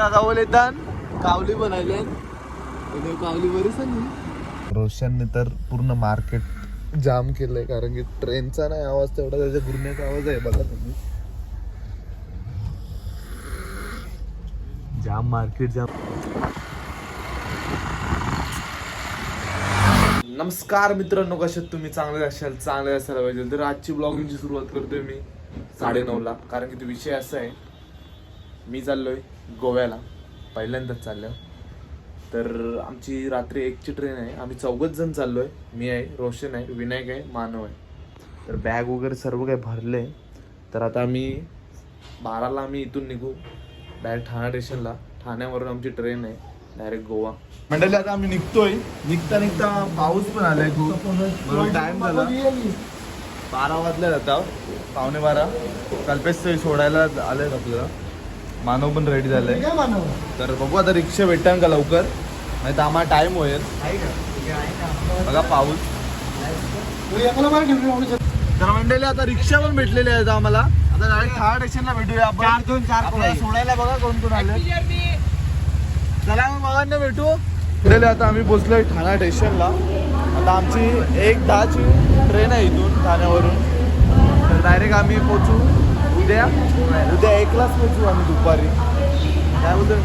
पुन्हा गावल येतात कावली बनवले कावली बरी रोशनने तर पूर्ण मार्केट जाम केलंय कारण की ट्रेनचा नाही आवाज तेवढा त्याच्या गुरण्याचा आवाज आहे बघा तुम्ही. जाम मार्केट जाम नमस्कार मित्रांनो कशात तुम्ही? चांगले असाल चांगले असायला पाहिजे. तर आजची ब्लॉगिंगची सुरुवात करतोय मी साडे ला कारण की तो विषय असा आहे मी चाललोय गोव्याला पहिल्यांदाच चाललो तर आमची रात्री एकची ट्रेन आहे. आम्ही चौघच जण चाललोय. मी आहे रोशन आहे विनायक आहे मानव आहे. तर बॅग वगैरे सर्व काही भरले तर आता आम्ही बाराला आम्ही इथून निघू. डायरेक्ट ठाणा स्टेशनला. ठाण्यावरून आमची ट्रेन आहे. डायरेक्ट गोवा. मंडळी आता आम्ही निघतोय. निघता निघता पाऊस पण आलाय खूप. टाइम झाला. बारा वाजल्या जाता पावणे बारा. कल्पेश सोडायला आलंय आपल्याला. मानव पण रेडी झालाय. तर बघू आता रिक्षा भेटतात का लवकर? नाही तर आम्हाला टाइम होईल. बघा पाऊस तर मंडळी आता रिक्षा पण भेटलेली आहेत आम्हाला. आता डायरेक्ट ठाणा स्टेशनला भेटूया आपण. चार दोन चार सोडायला बघा कोण कोण आले. चला मग मगांना भेटू. मंडळी आता आम्ही पोहोचलोय ठाणा स्टेशनला आता आमची एक दहाची ट्रेन आहे इथून ठाण्यावरून. तर डायरेक्ट आम्ही पोचू. उद्या? उद्या एकलाच पोचू आम्ही दुपारी. काय बोलतोय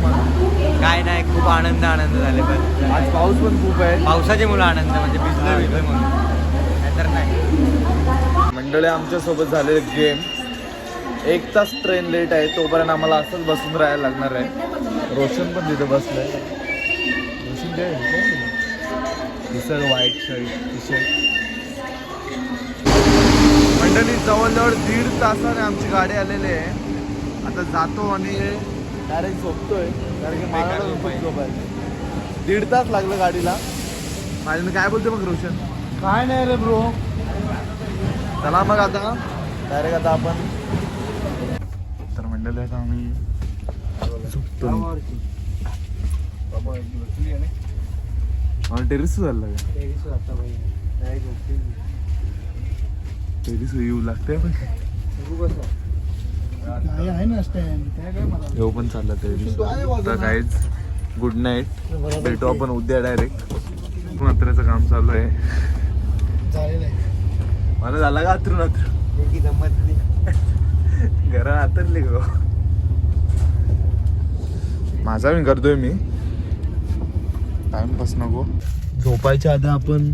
काय नाही खूप आनंद आनंद झाले पण. आज पाऊस पण खूप आहे. पावसाचे मुलं आनंद म्हणजे भिजलं भिजलं म्हणून. नाहीतर नाही. मंडळी आमच्यासोबत झालेले गेम एक तास ट्रेन लेट आहे तोपर्यंत आम्हाला असंच बसून राहायला लागणार आहे. रोशन पण तिथे बसलंय. रोशन काय व्हाईट शर्ट टी शर्ट जवळजवळ दीड तासाने आमची गाडी आलेली आहे. आता जातो आणि डायरेक्ट झोपतोय कारण की मला पण खूप झोप आहे दीड तास लागलं गाडीला. माझ्याने काय बोलते मग रोशन? काय नाही रे ब्रो चला मग आता. डायरेक्ट आता आपण तर मंडळी आता आम्ही झोपतो टेरिस झालं का टेरिस येऊ लागते पण. आहे ना स्टँड येऊ पण चालला तर काहीच गुड नाईट भेटू आपण उद्या डायरेक्ट मात्रेचं काम चालू आहे. मला झाला का अथरून अथरून जमत नाही. घरा आतरले गो. माझा मी करतोय मी. टाइमपास नको. झोपायच्या आधी आपण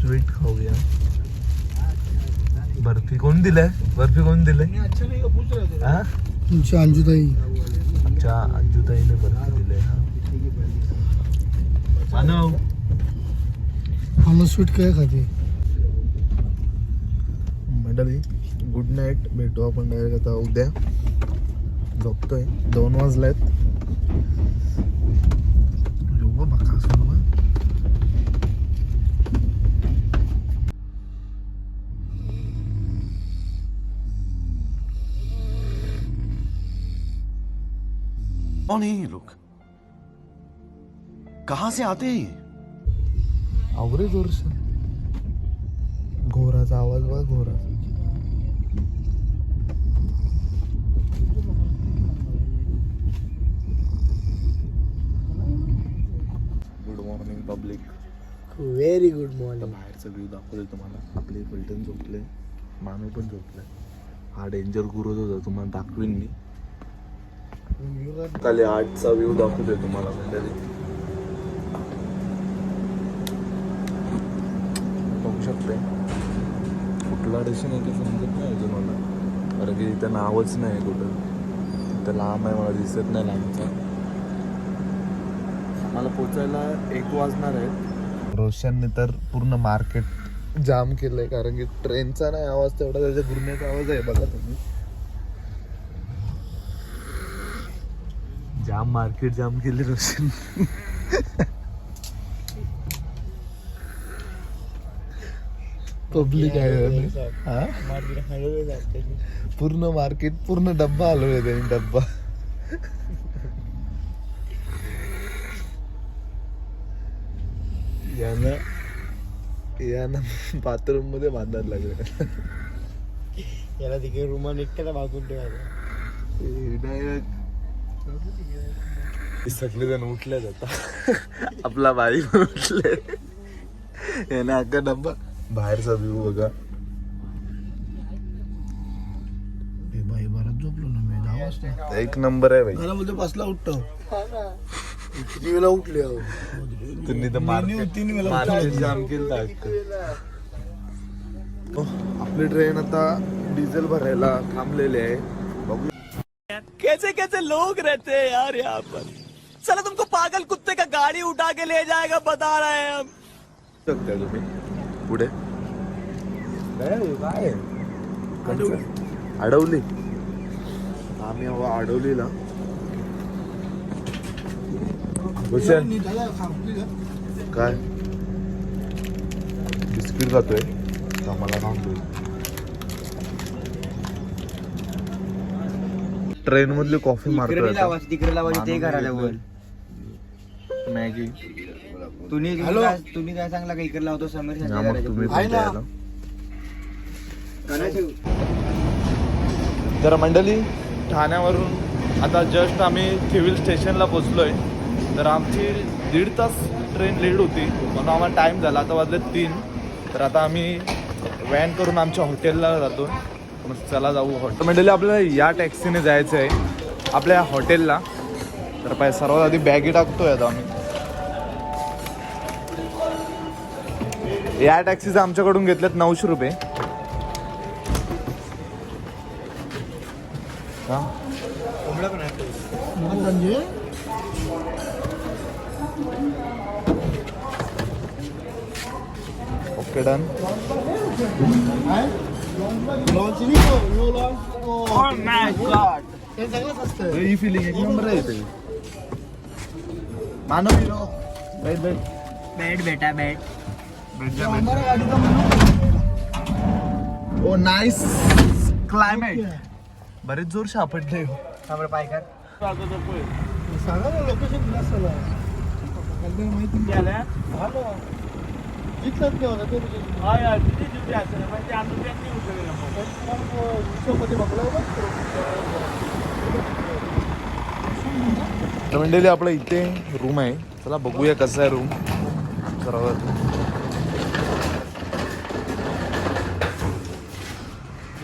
स्वीट खाऊया. बर्फी कोण दिलंय? बर्फी कोण दिलंय? हा? तुमची अंजुताई. आमच्या अंजुताईने बर्फी दिलंय हा. मानव आम्हाला स्वीट काय खाते? मंडळी गुड नाईट भेटू आपण डायरेक्ट आता उद्या. झोपतोय. दोन वाजलेत. कौन है ये लोग? कहां से आते हैं ये? आवरे जोरस घोराचा आवाज बघा घोरा good morning public very good morning बाहेरचा व्ह्यू दाखवतोय तुम्हाला. आपले पलटण झोपले मानव पण झोपले. हा डेंजर गुरुच होता तुम्हाला दाखवीन मी. खाली आठचा व्ह्यू दाखवतोय तुम्हाला मंडळी बघू शकते कुठला स्टेशन आहे ते समजत नाही अजून मला कारण की तिथं नावच नाही कुठं. तिथं लांब आहे मला दिसत नाही लांबचा. मला पोचायला एक वाजणार आहे. रोशनने तर पूर्ण मार्केट जाम केलंय कारण की ट्रेनचा नाही आवाज तेवढा त्याच्या गुरण्याचा आवाज आहे बघा तुम्ही. जाम मार्केट जाम केले रोशन. पब्लिक आहे हा? पूर्ण मार्केट पूर्ण डब्बा हलवले त्यांनी डब्बा. यानं यानं बाथरूममध्ये बांधायला लागलं. याला तिकडे रुमा निघते ना बाजून ठेवायला विनायक सगळे जण उठले आता. आपला बाई पण उठले. याने अख्खा डब्बा बाहेरचा व्ह्यू बघा. बाई बराच झोपलो ना मी. दहा वाजता एक नंबर आहे भाई मला बोलतो पाचला उठतो किती वेळा उठले अहो. तुम्ही तर मार्केट तीन वेळा जाम केलं आपली ट्रेन आता डिझेल भरायला थांबलेली आहे. कैसे कैसे लोग रहते हैं यार यहाँ पर। चलो तुमको पागल कुत्ते का गाड़ी उठा के ले जाएगा बता रहे हैं हम। शकता तुम्ही पुढे काय अडवली आम्ही हवा अडवलीला भूषण। काय? बिस्किट खातोय। आम्हाला सांगतोय ट्रेन मधली कॉफी. तिकडे लावायची ते घराला वर मॅगी. तुम्ही हॅलो. तुम्ही काय सांगला का इकडे लावतो समीर मग तुम्ही आहे पण ना. द्यायला. तर मंडळी ठाण्यावरून आता जस्ट आम्ही सिव्हिल स्टेशनला पोचलोय. तर आमची दीड तास ट्रेन लेट होती. म्हणून आम्हाला टाईम झाला. आता वाजले तीन. तर आता आम्ही व्हॅन करून आमच्या हॉटेलला जातो. मग चला जाऊ हॉटेल मंडळी आपल्याला या टॅक्सीने जायचं आहे आपल्या हॉटेलला तर पाय सर्वात आधी बॅगी टाकतोय आता आम्ही. या टॅक्सीचं आमच्याकडून घेतल्यात नऊशे रुपये. ओके डन हो, यो लॉन्च ओ. हे सगळंच असतं ही फिलिंग एक नंबर आहे ते मानव हिरो बैठ बैठ बैठ बेटा बैठ जा बैठ आम्हाला गाडीचा म्हणून ओ नाईस क्लायमेट बरेच जोर सापडले पाय कर सांगा ना लोकेशन दिला असतं ना. आपल्याला माहिती नाही. हॅलो ना. इथलंच नाही होतं, ते मग, अं, विश्वपती बघला तर मंडळी आपलं इथे रूम आहे. चला बघूया कसं आहे रूम सर्वात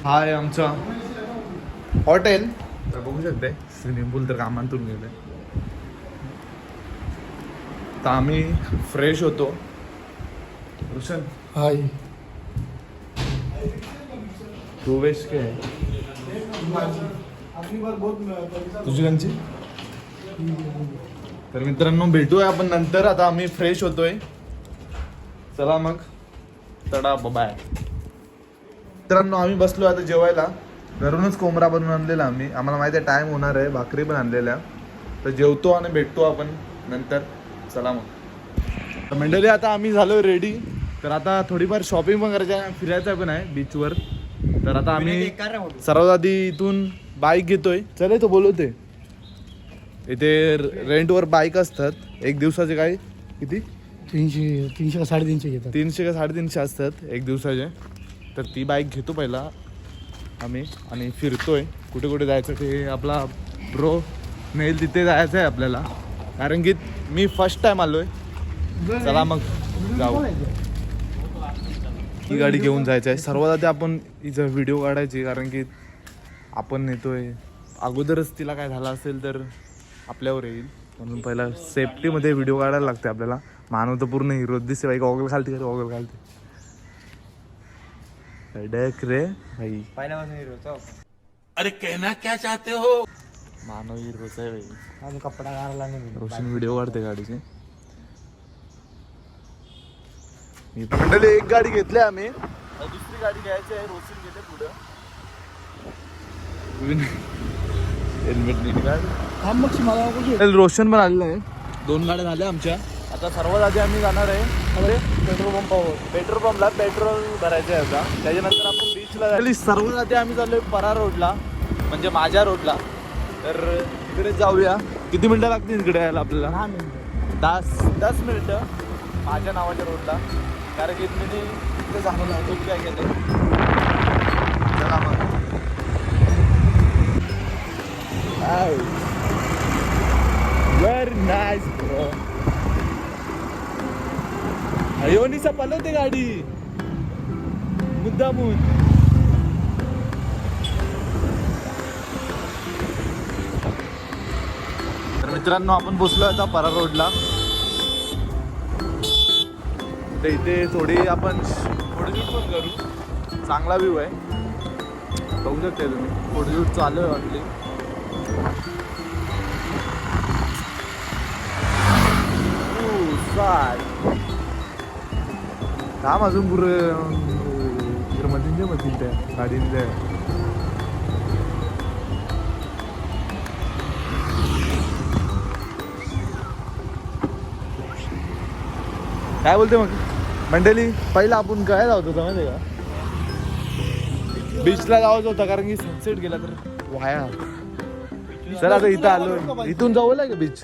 हा आहे आमचा. हॉटेल? तर बघू शकते. स्विमिंग पूल तर कामातून गेले तर आम्ही फ्रेश होतो. रोशन? हाय. तू वेश काय? तुझी कंची तर मित्रांनो भेटूया आपण नंतर. आता आम्ही फ्रेश होतोय. चला मग. तडा बाय मित्रांनो आम्ही बसलो आता जेवायला. घरूनच कोमरा बनवून आणलेला आम्ही. आम्हाला माहिती आहे टाइम होणार आहे. भाकरी पण आणलेल्या. तर जेवतो आणि भेटतो आपण नंतर. चला मग. तर मंडळी आता आम्ही झालो रेडी तर आता थोडीफार शॉपिंग पण करायचं आहे फिरायचं पण आहे बीचवर तर आता आम्ही सर्वात आधी इथून बाईक घेतोय. चले तो. बोलवते इथे रेंटवर बाईक असतात. एक दिवसाचे काय? किती? तीनशे तीनशे का साडेतीनशे घेतात. तीनशे का साडेतीनशे असतात एक दिवसाचे. तर ती बाईक घेतो पहिला. आम्ही आणि फिरतोय. कुठे कुठे जायचं ते आपला ब्रो नेल तिथे जायचं आहे आपल्याला. कारण की मी फर्स्ट टाइम आलोय. चला मग जाऊ. ही गाडी घेऊन जायचं आहे सर्वात आधी आपण हिचं व्हिडिओ काढायची कारण की आपण नेतोय. अगोदरच तिला काय झालं असेल तर आपल्यावर येईल. म्हणून पहिला सेफ्टीमध्ये व्हिडिओ काढायला लागते आपल्याला. मानव तर पूर्ण हिरो दिसते भाई गॉगल घालते का? गॉगल घालते. डॅक रे भाई. पहिल्यापासून हिरो मानव हिरोच आहे भाई कपडा घालला नाही रोशन व्हिडिओ काढते गाडीचे. मंडळी एक गाडी घेतली आम्ही. दुसरी गाडी घ्यायची आहे रोशन गेले पुढं. हेल्मेट नीट काढ थांब मग मला रोशन पण आलेलं आहे. दोन गाड्या झाल्या आमच्या. आता सर्वात आधी आम्ही जाणार आहे. पेट्रोल पंपावर पेट्रोल पंपला पेट्रोल भरायचं आहे आता. त्याच्यानंतर आपण बीचला जायला सर्वात आधी आम्ही चाललोय परा रोडला म्हणजे माझ्या रोडला. तर तिकडे जाऊया. किती मिनिटं लागतील तिकडे यायला आपल्याला? दहा मिनिटं. दस दस मिनिटं. माझ्या नावाच्या रोडला. कारण की मी ते झालं नव्हतं काय केलं चला मग. व्हेरी नाईस ब्रो योनीचा पलवते गाडी. मुद्दामून. मित्रांनो आपण बसलो आता परा रोडला. तर इथे थोडी आपण फोटोशूट पण करू. चांगला व्ह्यू आहे. बघू शकता तुम्ही. फोटोशूट चालू आहे वाटली काम अजून पुरं मधीन मधील त्या गाडीन द्या काय बोलते मग? मंडळी पहिला आपण काय जावत होता माहिती का? बीचला जावंच होता कारण की सनसेट गेला तर. वाया. सर आता इथं आलो. इथून जाऊ का बीच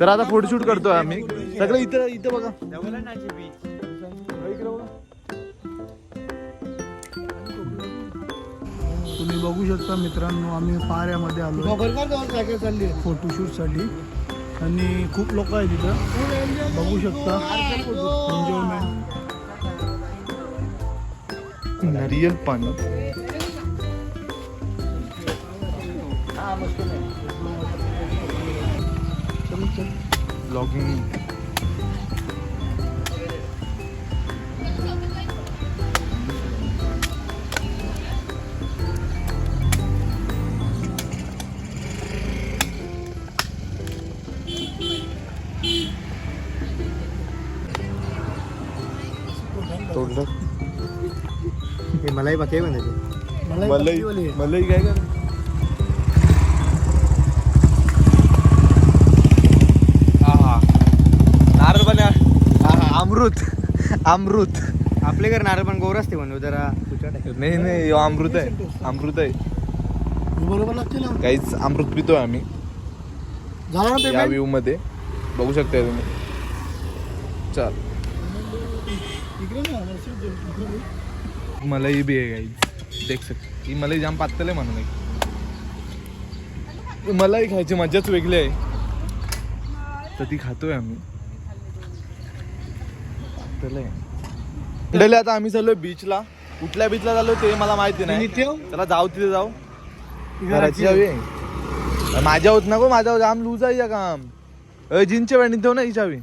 तर आता फोटोशूट करतोय आम्ही. सगळं इथं इथं बघा. तुम्ही बघू शकता मित्रांनो आम्ही पाऱ्यामध्ये आलो फोटोशूटसाठी आणि खूप लोक आहेत तिथं बघू शकता एन्जॉयमेंट रिअल पाणी ब्लॉगिंग मलाही बाकी म्हणायचे मलाही मलाही काय नारळ पण अमृत अमृत। आपले घर नारळ पण गौर असते म्हणून जरा नाही नाही अमृत आहे अमृत आहे बरोबर काहीच अमृत पितोय आम्ही। झाला ना या व्ह्यू मध्ये बघू शकताय तुम्ही। चल। मलाई बी आहे गाईज देख सकते ही मलाई जाम पातळ आहे म्हणून एक मलाई खायची मजाच वेगळी आहे. तर ती खातोय आम्ही. पातळ आहे. आता आम्ही चाललोय बीचला कुठल्या बीचला चाललोय ते मला माहिती नाही? चला जाऊ तिथे जाऊ. घराची. हवी. माझ्या होत नको माझ्या जाम लूज आहे या काम. जीनच्या वेणी ठेव ना हिच्या हवी.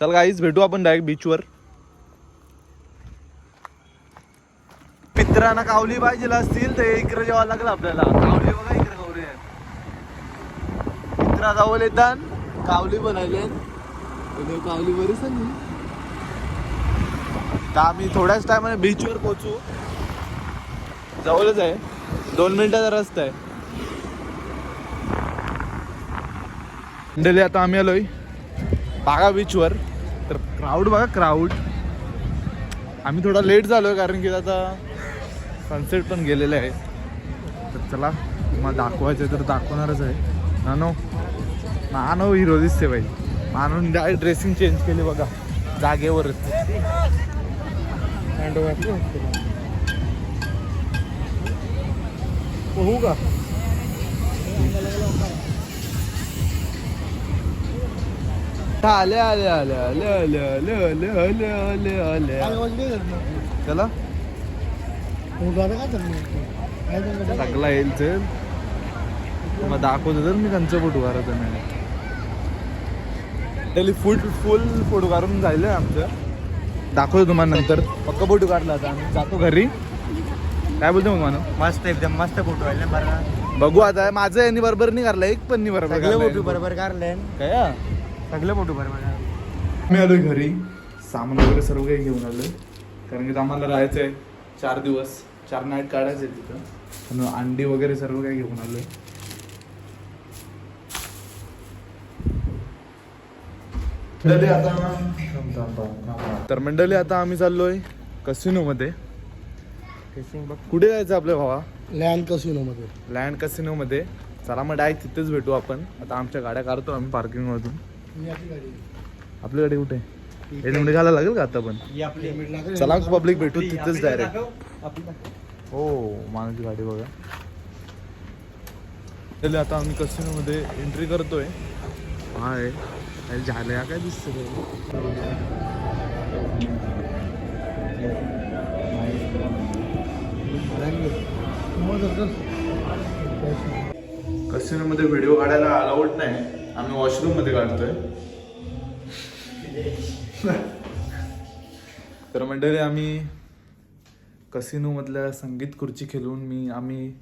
चल गाईच भेटू आपण डायरेक्ट बीचवर मित्रांना कावली पाहिजे असतील तर इकडे जेव्हा लागलं आपल्याला. कावली बघा इकडे कावली आहे. मित्रा जावं येतात कावली बनायले कावली बरीच तर आम्ही थोड्याच टायमाने बीचवर पोहोचू. जवळच आहे. दोन मिनिटाचा रस्ता आहे. मंडळी आता आम्ही आलोय बागा बीचवर तर क्राऊड बघा क्राऊड आम्ही थोडा लेट झालोय कारण की आता सनसेट पण गेलेलं आहे. तर चला तुम्हाला दाखवायचं तर दाखवणारच आहे. नानो नानो हिरो दिसते बाई. नानो डायरेक्ट ड्रेसिंग चेंज केली बघा जागेवरच. होऊ का? आले आले आले आले आले आले आले आले आले आले. चला. टाकला येईल चल मग दाखवतो तर मी त्यांचं फोटो काढत नाही त्याला फुल फुल फोटो काढून जायलं आमचं. दाखवतो तुम्हाला नंतर. पक्का फोटो काढला आता आम्ही. जातो घरी. काय बोलतो मग मला मस्त एकदम मस्त फोटो आहे बरं. बघू आता. माझं यांनी बरोबर नाही काढला. एक पण नाही बरोबर सगळे फोटो. बरोबर काढले. काय? सगळे फोटो बरोबर. मी आलोय घरी. सामान वगैरे सर्व काही घेऊन आलोय. कारण की आम्हाला राहायचं आहे चार दिवस चार नाईट काढायचे तिथं. अंडी वगैरे सर्व काही घेऊन आलोय. मंडळी आता तर मंडळी आता आम्ही चाललोय कसिनो मध्ये कुठे जायचं आपल्या भावा? लँड कसिनो मध्ये लँड कसिनो मध्ये चला मग डायरेक्ट तिथेच भेटू आपण. आता आमच्या गाड्या काढतो आम्ही पार्किंग मधून. आपली गाडी आहे. आपली गाडी कुठे? हेल्मेट घालायला लागेल का आता पण? चला पब्लिक भेटू तिथेच डायरेक्ट हो माणूस गाडी बघा. चले आता आम्ही कसिनोमध्ये एंट्री करतोय. हाय. झालं या काय दिसत कसिनोमध्ये व्हिडिओ काढायला अलाउड नाही. आम्ही वॉशरूममध्ये काढतोय. तर मंडळी आम्ही कसिनोमधल्या संगीत खुर्ची खेळून मी आम्ही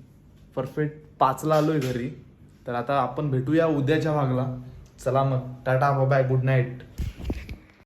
परफेक्ट पाचला आलोय घरी. तर आता आपण भेटूया उद्याच्या भागला. चला मग. Tata bye good night.